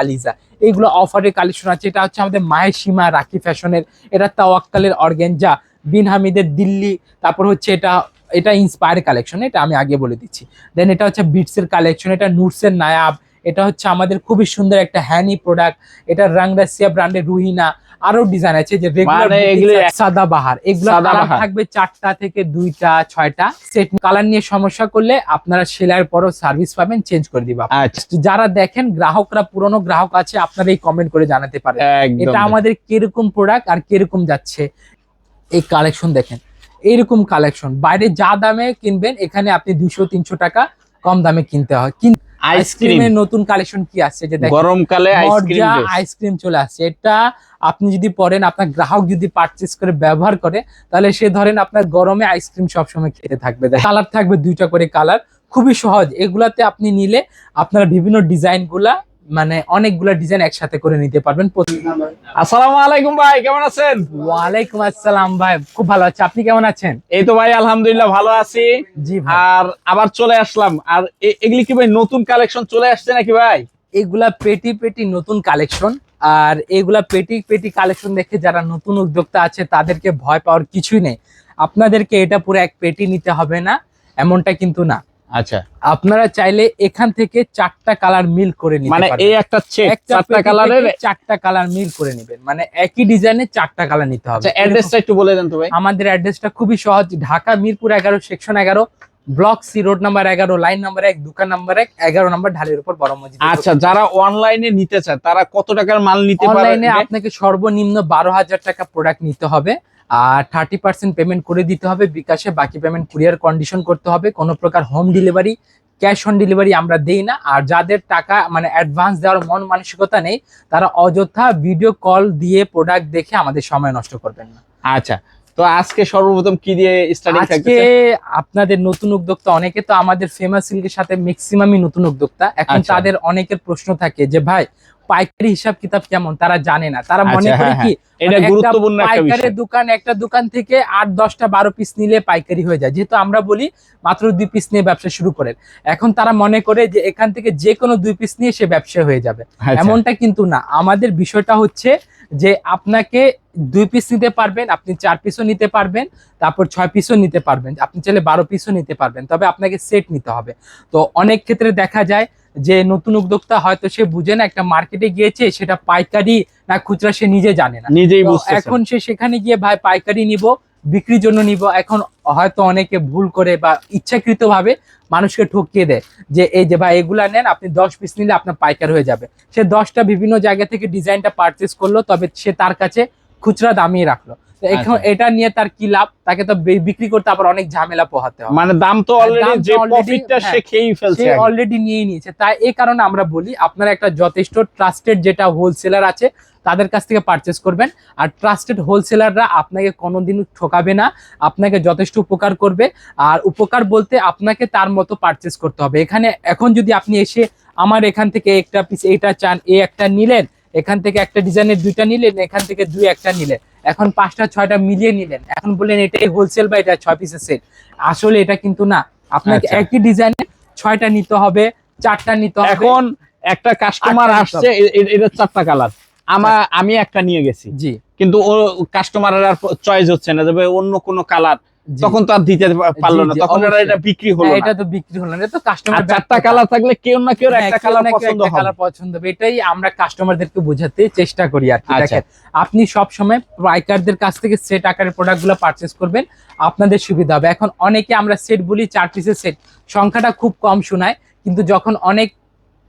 আলিজা। এইগুলো অফারের কালেকশন আছে। এটা হচ্ছে আমাদের মায়ের সীমা রাখি ফ্যাশনের। এটা তাওয়াক্কালের অর্গেনজা। বিন হামিদের দিল্লি। তারপর হচ্ছে এটা এটা ইন্সপায়ার কালেকশন এটা আমি আগে বলে দিচ্ছি। দেন এটা হচ্ছে বিটসের কালেকশন এটা নুটসের নায়াব। এটা হচ্ছে আমাদের খুবই সুন্দর একটা হ্যানি প্রোডাক্ট এটা রাংরাসিয়া ব্র্যান্ডের রুহিনা। আরও ডিজাইন আছে যে রেগুলার মানে এগুলো সাদা বাহার। এগুলো থাকবে চারটা থেকে দুইটা ছয়টা। সেট কালার নিয়ে সমস্যা করলে আপনারা সেলাইয়ের পরও সার্ভিস পাবেন চেঞ্জ করে দিবা আচ্ছা। যারা দেখেন গ্রাহকরা পুরনো গ্রাহক আছে আপনারা এই কমেন্ট করে জানাতে পারেন। এটা আমাদের কীরকম প্রোডাক্ট আর কীরকম যাচ্ছে? এই কালেকশন দেখেন। এইরকম কালেকশন বাইরে যা দামে কিনবেন এখানে আপনি দুশো তিনশো টাকা কম দামে কিনতে হয়। কিন্তু আইসক্রিমের নতুন কালেকশন কি আছে? যে গরমকালে আইসক্রিম আইসক্রিম চলে আসছে এটা আপনি যদি পরেন আপনার গ্রাহক যদি পারচেস করে ব্যবহার করে তাহলে সে ধরেন আপনার গরমে আইসক্রিম সবসময় খেতে থাকবে। কালার থাকবে দুইটা করে কালার খুবই সহজ। এগুলাতে আপনি নিলে আপনার বিভিন্ন ডিজাইনগুলা মানে অনেকগুলা ডিজাইন একসাথে করে নিতে পারবেন। আসসালামু আলাইকুম ভাই কেমন আছেন? ওয়ালাইকুম আসসালাম ভাই খুব ভালো আছে। আপনি কেমন আছেন? এই তো ভাই আলহামদুলিল্লাহ ভালো আছি। জি ভাই। আর আবার চলে আসলাম। আর এগুলি কি ভাই নতুন কালেকশন চলে আসছে নাকি ভাই? এগুলা পেটি পেটি নতুন কালেকশন আর এগুলা পেটি পেটি কালেকশন দেখে যারা নতুন উদ্যোক্তা আছে তাদেরকে ভয় পাওয়ার কিছুই নেই। আপনাদেরকে এটা পুরো এক পেটি নিতে হবে না এমনটা কিন্তু না। আচ্ছা। আপনারা চাইলে এখান থেকে চারটা কালার মিল করে নিতে মানে এই একটা চেক চারটা কালারের চারটা কালার মিল করে নেবেন। মানে একই ডিজাইনে চারটা কালার নিতে হবে। আচ্ছা অ্যাড্রেসটা একটু বলে দেন তো ভাই। আমাদের অ্যাড্রেসটা খুবই সহজ। ঢাকা মিরপুর এগারো সেকশন এগারো ব্লক সি রোড নাম্বার এগারো লাইন নাম্বার এক দোকান নাম্বার এক এগারো নাম্বার ঢালের উপর বড় মসজিদ আচ্ছা যারা অনলাইনে নিতে চায় তারা কত টাকার মাল নিতে পারে অনলাইনে আপনাকে সর্বনিম্ন বারো হাজার টাকা প্রোডাক্ট নিতে হবে। আর থার্টি পার্সেন্ট পেমেন্ট করে দিতে হবে বিকাশে, বাকি পেমেন্ট কুরিয়ার কন্ডিশন করতে হবে। কোনো প্রকার home delivery cash on delivery আমরা দেই না। আর যাদের টাকা মানে অ্যাডভান্স দেওয়ার মন মানসিকতা নেই, তারা অযথা ভিডিও কল দিয়ে প্রোডাক্ট দেখে আমাদের সময় নষ্ট করবেন না। আচ্ছা তো আজকে সর্বপ্রথম কি দিয়ে স্টার্টিং থাকছে আপনাদের নতুন উদ্যোক্তা অনেকে তো আমাদের ফেমাস সিল্কের সাথে ম্যাক্সিমামই নতুন উদ্যোক্তা। এখন আচ্ছা। তাদের অনেকের প্রশ্ন থাকে যে ভাই পাইকারি হিসাব কিতাব কেমন? তারা জানে না। তারা মনে আচ্ছা, করে হ্যাঁ, কি এটা মানে গুরুত্বপূর্ণ একটা বিষয়। পাইকারের দোকান একটা দোকান থেকে আট দশটা বারো পিস নিলে পাইকারি হয়ে যায়। যেহেতু আমরা বলি মাত্র দুই পিস নিয়ে ব্যবসা শুরু করেন। এখন তারা মনে করে যে এখান থেকে যে কোনো দুই পিস নিয়ে সে ব্যবসা হয়ে যাবে। আচ্ছা, এমনটা কিন্তু না। আমাদের বিষয়টা হচ্ছে যে আপনাকে দুই পিস নিতে পারবেন আপনি চার পিসও নিতে পারবেন তারপর ছয় পিসও নিতে পারবেন আপনি চাইলে বারো পিসও নিতে পারবেন তবে আপনাকে সেট নিতে হবে। তো অনেক ক্ষেত্রে দেখা যায় যে নতুন উদ্যোক্তা হয়তো সে বুঝে না একটা মার্কেটে গিয়েছে সেটা পাইকারি না খুচরা সে নিজে জানে না। নিজেই এখন সে সেখানে গিয়ে ভাই পাইকারি নিব বিক্রির জন্য নিব। এখন হয়তো অনেকে ভুল করে বা ইচ্ছাকৃতভাবে মানুষকে ঠকিয়ে দেয় যে, এই যে ভাই, এগুলা নেন, আপনি দশ পিস নিলে আপনার পাইকার হয়ে যাবে। সে দশটা বিভিন্ন জায়গা থেকে ডিজাইনটা পারচেস করল, তবে সে তার কাছে খুচরা দামিয়ে রাখল। এখন আচ্ছা। এটা নিয়ে তার কি লাভ? তাকে তো বিক্রি করতে আবার অনেক ঝামেলা পোহাতে হবে। মানে দাম তো অলরেডি যে প্রফিটটা সে খেয়েই ফেলছে অলরেডি নিয়ে নিয়েছে। তাই এই কারণে আমরা বলি আপনারা একটা যথেষ্ট ট্রাস্টেড যেটা হোলসেলার আছে তাদের কাছ থেকে পারচেস করবেন। আর ট্রাস্টেড হোলসেলাররা আপনাকে কোনোদিন ঠকাবে না আপনাকে যথেষ্ট উপকার করবে। আর উপকার বলতে আপনাকে তার মতো পারচেস করতে হবে। এখানে এখন যদি আপনি এসে আমার এখান থেকে একটা পিস এটা চান এ একটা নিলেন এখান থেকে একটা ডিজাইনের দুইটা নিলেন এখান থেকে দুই একটা নিলেন। এখন পাঁচটা ছয়টা মিলিয়ে নিলেন। এখন বললেন এটাই হোলসেল বা এটা ছয় পিসের সেট আসলে এটা কিন্তু না আপনাকে আচ্ছা। একই ডিজাইনে ছয়টা নিতে হবে চারটা নিতে হবে। এখন একটা কাস্টমার আসছে এ- এ- এটা চারটা কালার আমার আমি একটা নিয়ে গেছি। জি। কিন্তু ও কাস্টমারের আর চয়েস হচ্ছে না যাবে অন্য কোনো কালার। তখন তো আর দিতে পারল না। তখন এটা বিক্রি হলো হ্যাঁ, না। এটা তো বিক্রি হলো না। এটা তো কাস্টমার চারটা কালার থাকলে কেউ না কেউ একটা কালার পছন্দ হবে। কালার পছন্দ হবে। এটাই আমরা কাস্টমারদেরকে বোঝাতে চেষ্টা করি আর কি। আচ্ছা। দেখেন আপনি সব সময় পাইকারদের কাছ থেকে সেট আকারের প্রোডাক্টগুলো পারচেস করবেন। আপনাদের সুবিধা হবে। এখন অনেকে আমরা সেট বলি চার পিসের সেট সংখ্যাটা খুব কম শোনায়। কিন্তু যখন অনেক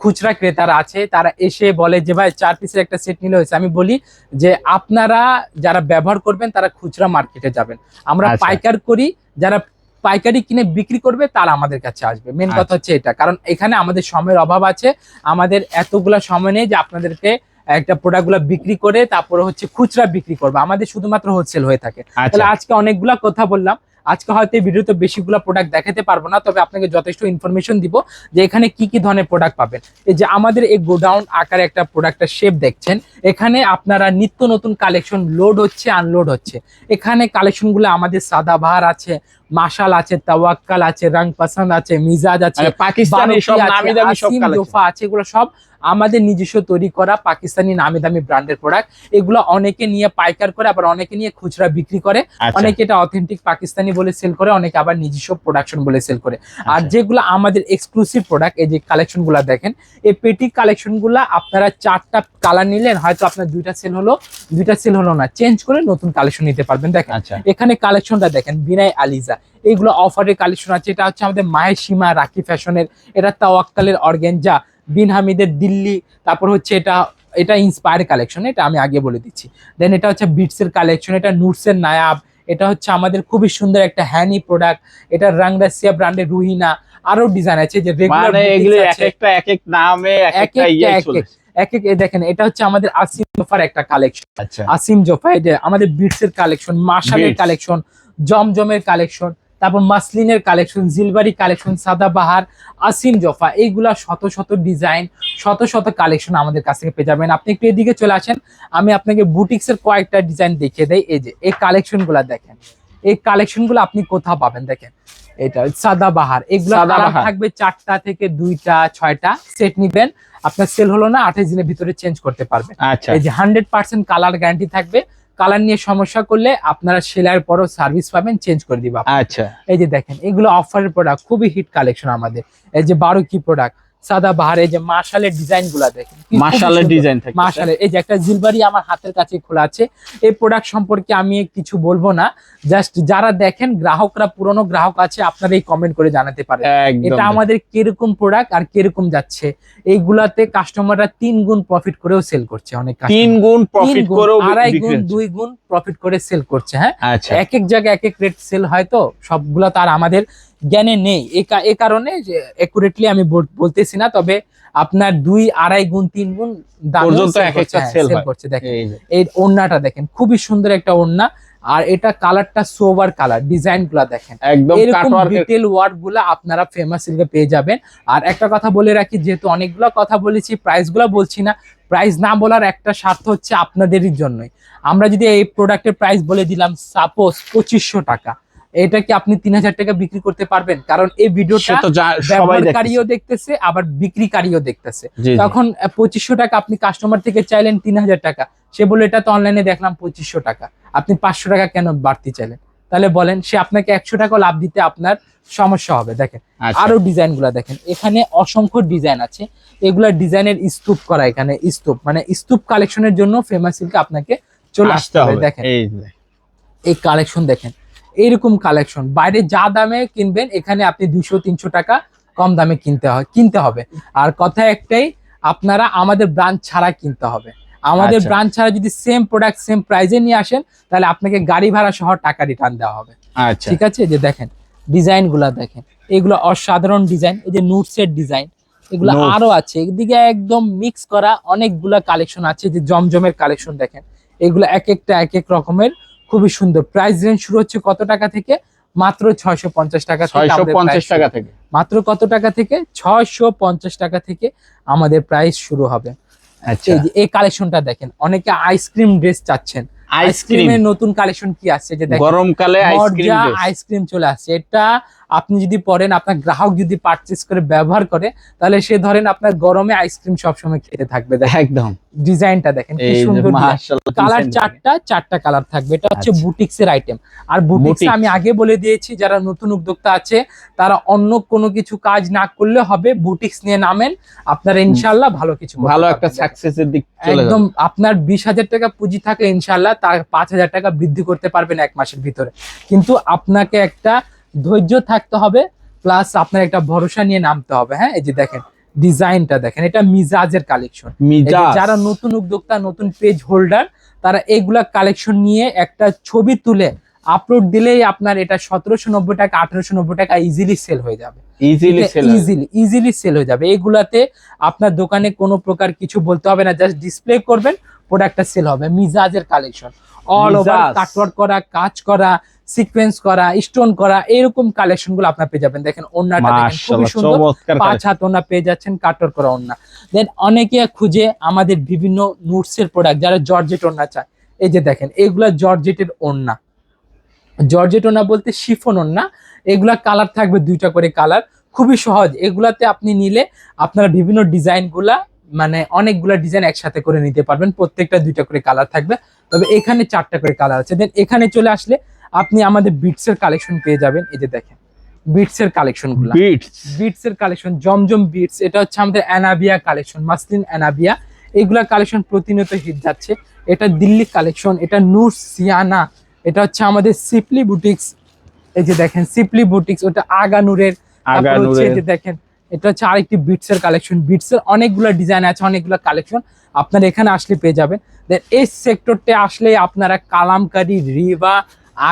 খুচরা ক্রেতারা আছে তারা এসে বলে যে ভাই চার পিসের একটা সেট নিলে হয়েছে। আমি বলি যে আপনারা যারা ব্যবহার করবেন তারা খুচরা মার্কেটে যাবেন। আমরা আচ্ছা। পাইকার করি যারা পাইকারি কিনে বিক্রি করবে তারা আমাদের কাছে আসবে। মেন কথা হচ্ছে এটা কারণ এখানে আমাদের সময়ের অভাব আছে। আমাদের এতগুলা সময় নেই যে আপনাদেরকে একটা প্রোডাক্টগুলা বিক্রি করে তারপরে হচ্ছে খুচরা বিক্রি করবে। আমাদের শুধুমাত্র হোলসেল হয়ে থাকে। আচ্ছা। তাহলে আজকে অনেকগুলা কথা বললাম। আজকে হয়তো এই ভিডিওতে বেশিগুলা প্রোডাক্ট দেখাতে পারব না তবে আপনাকে যথেষ্ট ইনফরমেশন দিব যে এখানে কি কি ধরনের প্রোডাক্ট পাবেন। এই যে আমাদের এই গোডাউন আকারে একটা প্রোডাক্টের শেপ দেখছেন এখানে আপনারা নিত্য নতুন কালেকশন লোড হচ্ছে আনলোড হচ্ছে। এখানে কালেকশনগুলো আমাদের সাদাবাহার আছে মাশাল আছে তাওয়াক্কাল আছে রং পছন্দ আছে মিজাজ আছে মানে পাকিস্তানি সব নামি দামি সব কালেকশন আছে এগুলো সব আমাদের নিজস্ব তৈরি করা পাকিস্তানি নামি দামি ব্র্যান্ডের প্রোডাক্ট এগুলো অনেকে নিয়ে পাইকার করে আবার অনেকে নিয়ে খুচরা বিক্রি করে। আচ্ছা। অনেকে এটা অথেন্টিক পাকিস্তানি বলে সেল করে অনেকে আবার নিজস্ব প্রোডাকশন বলে সেল করে। আর আচ্ছা। যেগুলো আমাদের এক্সক্লুসিভ প্রোডাক্ট এই যে কালেকশনগুলা দেখেন এই পেটি কালেকশনগুলা আপনারা চারটা কালার নিলেন হয়তো আপনার দুইটা সেল হলো দুইটা সেল হলো না। চেঞ্জ করে নতুন কালেকশন নিতে পারবেন। দেখেন আচ্ছা। এখানে কালেকশনটা দেখেন বিনাই আলিজা। এইগুলো অফারের কালেকশন আছে। এটা হচ্ছে আমাদের মায়ের সীমা রাখি ফ্যাশনের এটা তাওয়াক্কালের অর্গেনজা বিন হামিদের দিল্লি তারপর হচ্ছে এটা এটা ইন্সপায়ার কালেকশন এটা আমি আগে বলে দিচ্ছি। দেন এটা হচ্ছে বিটসের কালেকশন এটা নুটসের নায়াব এটা হচ্ছে আমাদের খুবই সুন্দর একটা হ্যানি প্রোডাক্ট এটা রাংরাসিয়া ব্র্যান্ডের রুহিনা আরও ডিজাইন আছে যে রেগুলার মানে এগুলো এক একটা এক এক নামে এক একটা ইয়ে এক এক। দেখেন এটা হচ্ছে আমাদের আসিম জোফার একটা কালেকশন আচ্ছা। আসিম জোফা যে আমাদের বিটসের কালেকশন Beats। কালেকশন জমজমের কালেকশন তারপর মাসলিনের কালেকশন জিলবারি কালেকশন সাদাবাহার আসিম জোফা এইগুলা শত শত ডিজাইন শত শত কালেকশন আমাদের কাছ থেকে পেয়ে যাবেন। আপনি একটু এদিকে চলে আসেন আমি আপনাকে বুটিক্সের কয়েকটা ডিজাইন দেখিয়ে দেয় এই যে এই কালেকশনগুলা দেখেন এই কালেকশনগুলো আপনি কোথাও পাবেন দেখেন। এটা সাদাবাহার এগুলো থাকবে চারটা থেকে দুইটা ছয়টা সেট নিবেন। আপনার সেল হলো না আঠাশ দিনের ভিতরে চেঞ্জ করতে পারবেন। আচ্ছা। এই যে হান্ড্রেড পার্সেন্ট কালার গ্যারান্টি থাকবে। কালার নিয়ে সমস্যা করলে আপনারা সেলাইয়ের পরও সার্ভিস পাবেন চেঞ্জ করে দিবা আচ্ছা। এই যে দেখেন এগুলো অফারের প্রোডাক্ট খুবই হিট কালেকশন আমাদের। এই যে বারো কি প্রোডাক্ট সাদা বাহার যে মার্শালের ডিজাইনগুলা দেখেন সুন্দর। ডিজাইন থাকে মার্শালের এই যে একটা জিলবারি আমার হাতের কাছে খোলা আছে এই প্রোডাক্ট সম্পর্কে আমি কিছু বলব না জাস্ট যারা দেখেন গ্রাহকরা পুরনো গ্রাহক আছে আপনারা এই কমেন্ট করে জানাতে পারেন। এটা আমাদের কীরকম প্রোডাক্ট আর কীরকম যাচ্ছে এইগুলাতে কাস্টমাররা তিন গুণ প্রফিট করেও সেল করছে অনেক। তিন গুণ প্রফিট করেও আড়াই গুণ দুই গুণ প্রফিট করে সেল করছে হ্যাঁ? আচ্ছা। এক এক জায়গায় এক এক রেট সেল হয় তো সবগুলা তার আমাদের জ্ঞানে নেই। এ কারণে যে একুরেটলি আমি বলতেছি না তবে আপনার দুই আড়াই গুণ তিন গুণ করছে, হ্যাঁ। করছে দেখেন। এই ওড়নাটা দেখেন খুবই সুন্দর একটা ওড়না। আর এটা কালারটা সোবার কালার ডিজাইনগুলা দেখেন। একদম ডিটেল ওয়ার্ডগুলা আপনারা ফেমাস সিল্কে পেয়ে যাবেন। আর একটা কথা বলে রাখি যেহেতু অনেকগুলো কথা বলেছি প্রাইসগুলা বলছি না প্রাইস না বলার একটা স্বার্থ হচ্ছে আপনাদেরই জন্যই। আমরা যদি এই প্রোডাক্টের প্রাইস বলে দিলাম সাপোজ পঁচিশশো টাকা এটা কি আপনি তিন হাজার টাকা বিক্রি করতে পারবেন? কারণ এই ভিডিওটা সবাই দেখতেছে। ব্যবহারকারীও দেখতেছে। আবার বিক্রিকারীও দেখতেছে। তখন পঁচিশশো টাকা আপনি কাস্টমার থেকে চাইলেন তিন হাজার টাকা। সে বলে এটা তো অনলাইনে দেখলাম পঁচিশশো টাকা। আপনি পাঁচশো টাকা কেন বাড়তি চাইলেন? তাহলে বলেন সে আপনাকে একশো টাকা লাভ দিতে আপনার সমস্যা হবে। দেখেন আচ্ছা। আরও ডিজাইনগুলা দেখেন। এখানে অসংখ্য ডিজাইন আছে। এগুলা ডিজাইনের স্তূপ করা এখানে স্তূপ। মানে স্তূপ কালেকশনের জন্য ফেমাস সিল্কে আপনাকে চলে আসতে হবে। দেখেন এই কালেকশন দেখেন। এইরকম কালেকশন বাইরে যা দামে কিনবেন এখানে আপনি দুশো তিনশো টাকা কম দামে কিনতে হয় কিনতে হবে। আর কথা একটাই আপনারা আমাদের ব্রাঞ্চ ছাড়া কিনতে হবে। আমাদের আচ্ছা। ব্রাঞ্চ ছাড়া যদি সেম প্রোডাক্ট সেম প্রাইজে নিয়ে আসেন তাহলে আপনাকে গাড়ি ভাড়া সহ টাকা রিটার্ন দেওয়া হবে। আচ্ছা। ঠিক আছে? যে দেখেন ডিজাইনগুলা দেখেন। এগুলো অসাধারণ ডিজাইন এই যে নুটসের ডিজাইন এগুলো আরও আছে। এদিকে একদম মিক্স করা অনেকগুলা কালেকশন আছে যে জমজমের কালেকশন দেখেন। এগুলো এক একটা এক এক রকমের খুবই সুন্দর। প্রাইস রেঞ্জ শুরু হচ্ছে কত টাকা থেকে? মাত্র ছয়শো পঞ্চাশ টাকা পঞ্চাশ টাকা থেকে। মাত্র কত টাকা থেকে? ছয়শো পঞ্চাশ টাকা থেকে আমাদের প্রাইস শুরু হবে। আচ্ছা। এই কালেকশনটা দেখেন। অনেকে আইসক্রিম ড্রেস চাচ্ছেন। আইসক্রিমের নতুন কালেকশন কি আসছে? যে দেখেন গরমকালে আইসক্রিম আইসক্রিম চলে আসছে। এটা আপনি যদি পরেন আপনার গ্রাহক যদি পারচেস করে ব্যবহার করে তাহলে সে ধরেন আপনার গরমে আইসক্রিম সবসময় খেতে থাকবে। একদম। ডিজাইনটা দেখেন কি সুন্দর কালার চারটা চারটা কালার থাকবে। এটা হচ্ছে। বুটিক্স এর আইটেম আর বুটিক্স আমি আগে বলে দিয়েছি যারা নতুন উদ্যোক্তা আছে তারা অন্য কোনো কিছু কাজ না করলে হবে বুটিক্স নিয়ে নামেন। আপনারা ইনশাল্লাহ ভালো কিছু ভালো একটা। সাকসেসের দিক একদম আপনার বিশ হাজার টাকা পুঁজি থাকলে ইনশাল্লাহ তার পাঁচ হাজার টাকা বৃদ্ধি করতে পারবেন এক মাসের ভিতরে। কিন্তু আপনাকে একটা ধৈর্য থাকতে হবে প্লাস আপনার একটা ভরসা নিয়ে নামতে হবে হ্যাঁ? এই যে দেখেন ডিজাইনটা দেখেন এটা মিজাজের কালেকশন যারা নতুন উদ্যোক্তা নতুন পেজ হোল্ডার তারা এইগুলা কালেকশন নিয়ে একটা ছবি তুলে আপলোড দিলেই আপনার এটা সতেরোশো নব্বই টাকা আঠারোশো নব্বই টাকা ইজিলি সেল হয়ে যাবে। Easily sell easily easily sell হয়ে যাবে। এগুলাতে আপনার দোকানে কোনো প্রকার কিছু বলতে হবে না জাস্ট ডিসপ্লে করবেন প্রোডাক্টটা সেল হবে। মিজাজের কালেকশন অল ওভার। কাটওয়ার্ক করা কাজ করা সিকোয়েন্স করা স্টোন করা এরকম কালেকশনগুলো আপনার পেয়ে যাবেন। দেখেন ওন্নাটা দেখেন খুবই সুন্দর। পাঁচ হাত ওনা পেয়ে যাচ্ছেন কাটর করা ওন্না দেন অনেকে খুঁজে আমাদের বিভিন্ন নুটসের প্রোডাক্ট যারা জর্জেট ওন্না চায়। এই যে দেখেন এগুলা জর্জেটের ওন্না জর্জেট ওনা বলতে শিফন ওন্না এগুলা কালার থাকবে দুইটা করে কালার খুবই সহজ। এগুলাতে আপনি নিলে আপনারা বিভিন্ন ডিজাইনগুলা মানে অনেকগুলা ডিজাইন একসাথে করে নিতে পারবেন। প্রত্যেকটা দুইটা করে কালার থাকবে। তবে এখানে চারটা করে কালার আছে। দেন এখানে চলে আসলে আপনি আমাদের বিটস এর কালেকশন পেয়ে যাবেন। এই যে দেখেন বিটস এর কালেকশনগুলো। বিটস বিটস এর কালেকশন জমজম বিটস এটা হচ্ছে আমাদের অ্যানাবিয়া কালেকশন মাসলিন অ্যানাবিয়া এইগুলা কালেকশন প্রতিনিয়ত হিট যাচ্ছে। এটা দিল্লি কালেকশন এটা নূর সিয়ানা এটা হচ্ছে আমাদের সিপলি বুটিক্স এই যে দেখেন সিপলি বুটিক্স ওটা আগা নূরের। আগা তারপর এই যে দেখেন এটা হচ্ছে আরেকটি বিটস এর কালেকশন বিটস এর অনেকগুলো ডিজাইন আছে অনেকগুলো কালেকশন আপনারা এখানে আসলে পেয়ে যাবেন। দেন এই সেক্টরতে আসলে আপনারা কালামকারি রিবা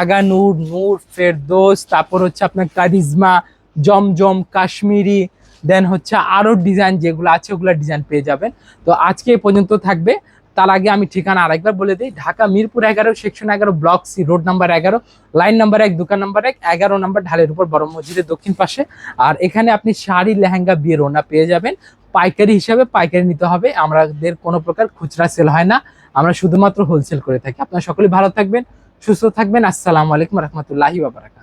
আগানুর, নূর, ফেরদোস, তারপর হচ্ছে আপনার কারিজমা, জমজম, কাশ্মীরি দেন হচ্ছে আরও ডিজাইন যেগুলো আছে ওগুলো ডিজাইন পেয়ে যাবেন। তো আজকে এই পর্যন্ত থাকবে। তার আগে আমি ঠিকানা আরেকবার বলে দিই, ঢাকা মিরপুর এগারো সেকশন এগারো ব্লক সি রোড নাম্বার এগারো লাইন নাম্বার এক, দোকান নাম্বার এক, এগারো নাম্বার ঢালের উপর বড় মসজিদের দক্ষিণ পাশে। আর এখানে আপনি শাড়ি, লেহেঙ্গা, বিয়ের ওনা পেয়ে যাবেন। পাইকারি হিসাবে পাইকারি নিতে হবে, আমাদের কোনো প্রকার খুচরা সেল হয় না। আমরা শুধুমাত্র হোলসেল করে থাকি। আপনারা সকলে ভালো থাকবেন। সুস্থ থাকবেন। আসসালামু আলাইকুম রহমতুল্লাহি বাবারাকাত